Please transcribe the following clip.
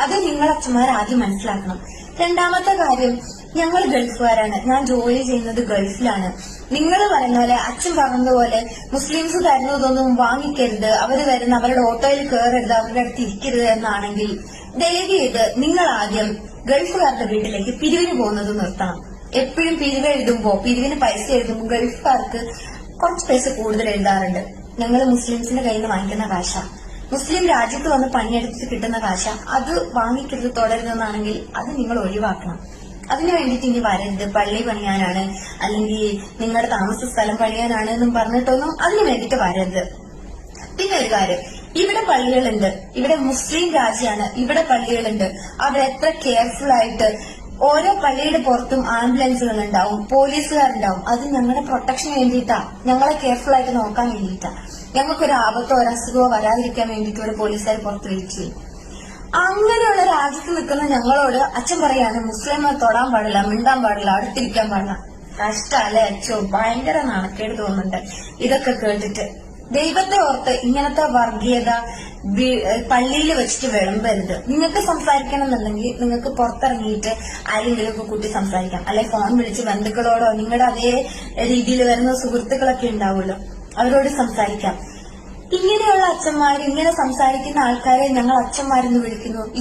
അത് നിങ്ങൾ അച്ഛന്മാർ ആദ്യം മനസ്സിലാക്കണം. രണ്ടാമത്തെ കാര്യം ഞങ്ങൾ ഗൾഫുകാരാണ്. ഞാൻ ജോലി ചെയ്യുന്നത് ഗൾഫിലാണ്. നിങ്ങൾ പറയുന്ന പോലെ അച്ഛൻ പറഞ്ഞതുപോലെ മുസ്ലിംസ് തരുന്നതൊന്നും വാങ്ങിക്കരുത്. അവർ വരുന്ന അവരുടെ ഓട്ടോയിൽ കയറരുത് അവരുടെ അടുത്ത് ഇരിക്കരുത് എന്നാണെങ്കിൽ ദയവ് നിങ്ങൾ ആദ്യം ഗൾഫുകാരുടെ വീട്ടിലേക്ക് പിരിവിന് പോകുന്നത് നിർത്തണം. എപ്പോഴും പിരിവ് എഴുതുമ്പോ പിരിവിന് പൈസ എഴുതുമ്പോൾ ഗൾഫുകാർക്ക് കുറച്ച് പൈസ കൂടുതൽ എഴുതാറുണ്ട്. ഞങ്ങൾ മുസ്ലിംസിന്റെ കയ്യിൽ നിന്ന് വാങ്ങിക്കുന്ന കാശ. മുസ്ലിം രാജ്യത്ത് വന്ന് പണിയെടുത്ത് കിട്ടുന്ന കാശ അത് വാങ്ങിക്കരുത് തുടരുന്നതാണെങ്കിൽ അത് നിങ്ങൾ ഒഴിവാക്കണം. അതിനു വേണ്ടിയിട്ട് ഇനി വരരുത്. പള്ളി പണിയാനാണ് അല്ലെങ്കിൽ നിങ്ങളുടെ താമസ സ്ഥലം പണിയാനാണ് എന്നും പറഞ്ഞിട്ടൊന്നും അതിനു വേണ്ടിയിട്ട് വരരുത്. പിന്നെ ഒരു കാര്യം ഇവിടെ പള്ളികളുണ്ട്. ഇവിടെ മുസ്ലിം രാജ്യമാണ് ഇവിടെ പള്ളികളുണ്ട്. അവരെത്ര കെയർഫുൾ ആയിട്ട് ഓരോ പള്ളിയുടെ പുറത്തും ആംബുലൻസുകൾ ഉണ്ടാവും പോലീസുകാരുണ്ടാവും. അത് ഞങ്ങളുടെ പ്രൊട്ടക്ഷന് വേണ്ടിയിട്ടാ. ഞങ്ങളെ കെയർഫുൾ ആയിട്ട് നോക്കാൻ വേണ്ടിയിട്ടാ. ഞങ്ങൾക്കൊരു ആപത്തോ ഒരു അസുഖമോ വരാതിരിക്കാൻ വേണ്ടിയിട്ട് ഒരു പോലീസുകാർ പുറത്ത് വെയിറ്റ് അങ്ങനെയുള്ള രാജ്യത്ത് നിൽക്കുന്ന ഞങ്ങളോട് അച്ഛൻ പറയാണ് മുസ്ലിം തൊടാൻ പാടില്ല മിണ്ടാൻ പാടില്ല അടുത്തിരിക്കാൻ പാടില്ല. കഷ്ടല്ലേ അച്ഛോ ഭയങ്കര നാണക്കേട് തോന്നുന്നുണ്ട്. ഇതൊക്കെ കേട്ടിട്ട് ദൈവത്തെ ഓർത്ത് ഇങ്ങനത്തെ വർഗീയത പള്ളിയിൽ വെച്ചിട്ട് വിളമ്പരുത്. നിങ്ങൾക്ക് സംസാരിക്കണം എന്നുണ്ടെങ്കിൽ നിങ്ങൾക്ക് പുറത്തിറങ്ങിയിട്ട് ആരെങ്കിലും ഒക്കെ കൂട്ടി സംസാരിക്കാം. അല്ലെ ഫോൺ വിളിച്ച് ബന്ധുക്കളോടോ നിങ്ങളുടെ അതേ രീതിയിൽ വരുന്ന സുഹൃത്തുക്കളൊക്കെ ഉണ്ടാവുമല്ലോ. അവരോട് സംസാരിക്കാം. ഇങ്ങനെയുള്ള അച്ഛന്മാർ ഇങ്ങനെ സംസാരിക്കുന്ന ആൾക്കാരെ ഞങ്ങൾ അച്ഛന്മാരെന്ന് വിളിക്കുന്നു.